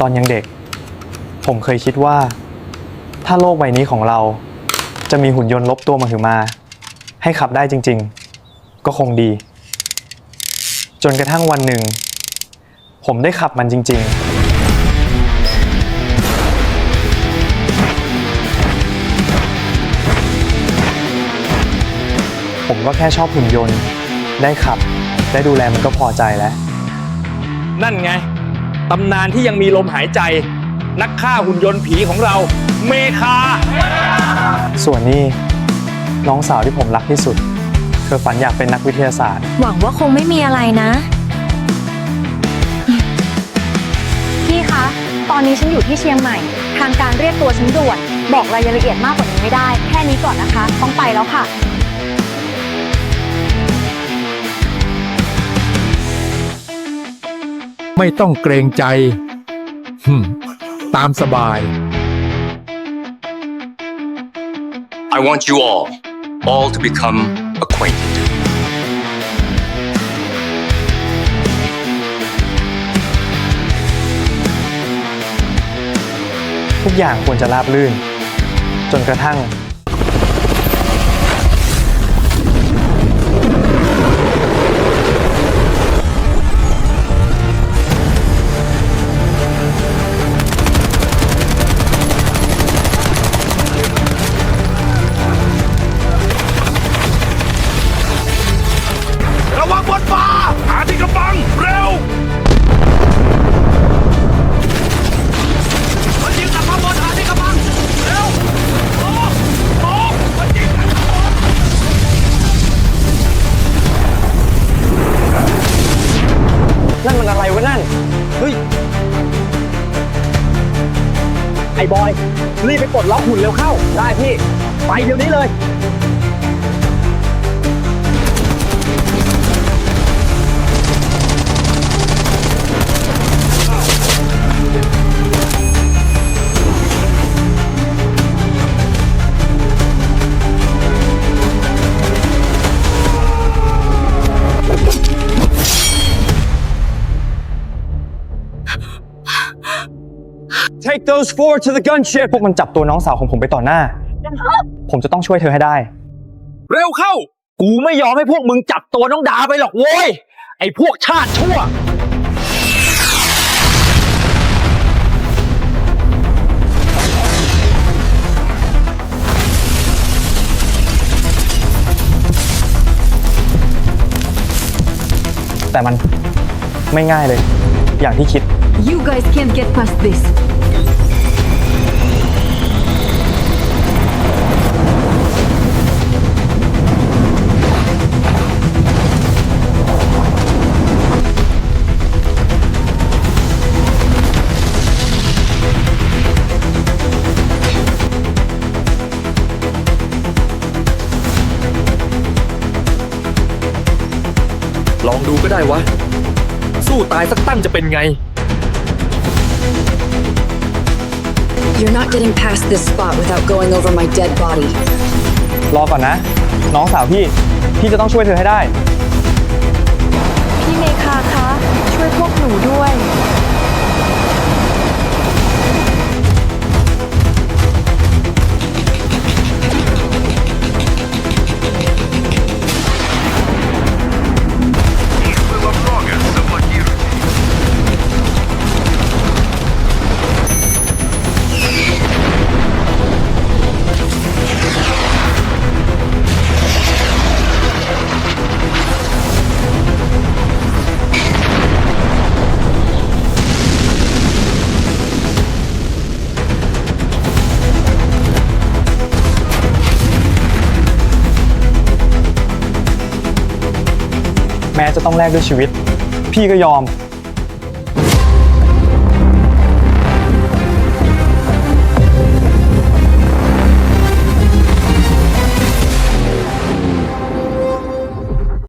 ตอนยังเด็ก ผมเคยคิดว่า ถ้าโลกใบนี้ของเรา จะมีหุ่นยนต์ลบตัวมาหือมา ให้ขับได้จริง ๆ ก็คงดี จนกระทั่งวันหนึ่ง ผมได้ขับมันจริง ๆผมก็แค่ชอบหุ่นยนต์ ได้ขับ ได้ดูแลมันก็พอใจแล้ว นั่นไง ตำนานที่ยังมีลมหายใจ นักฆ่าหุ่นยนต์ผีของเรา เมคา ส่วนนี้น้องสาวที่ผมรักที่สุด เธอฝันอยากเป็นนักวิทยาศาสตร์ หวังว่าคงไม่มีอะไรนะ พี่คะ ตอนนี้ฉันอยู่ที่เชียงใหม่ ทางการเรียกตัวฉันด่วน บอกรายละเอียดมากกว่านี้ไม่ได้ แค่นี้ก่อนนะคะ ต้องไปแล้วค่ะ ไม่ต้องเกรงใจหึ่มตามสบาย I want you all, all to become acquainted. ทุกอย่างควรจะราบรื่น จนกระทั่ง นฟ้า หาที่กระบัง เร็วมันยิงจากข้างบนหาที่กระบัง เร็วโอ้โอ้มันยิงจากข้างบนนั่นมันอะไรวะนั่น เฮ้ย ไอ้บอย รีบไปปลดล็อกหุ่นเร็วเข้า ได้พี่ ไปเดี๋ยวนี้เลย Take those four to the gunship พวกมันจับตัวน้องสาวของผมไปต่อหน้า ผมจะต้องช่วยเธอให้ได้ เร็วเข้า กูไม่ยอมให้พวกมึงจับตัวน้องดาไปหรอกโว้ย ไอ้พวกชาติชั่ว แต่มันไม่ง่ายเลย อย่างที่คิด You guys can't get past this ก็ได้วะ สู้ตายสักตั้งจะเป็นไง You're not getting past this spot without going over my dead body. รอก่อนนะ น้องสาวพี่ พี่จะต้องช่วยเธอให้ได้ พี่เมคาคะ ช่วยพวกหนูด้วย แม้จะต้องแลกด้วยชีวิต พี่ก็ยอม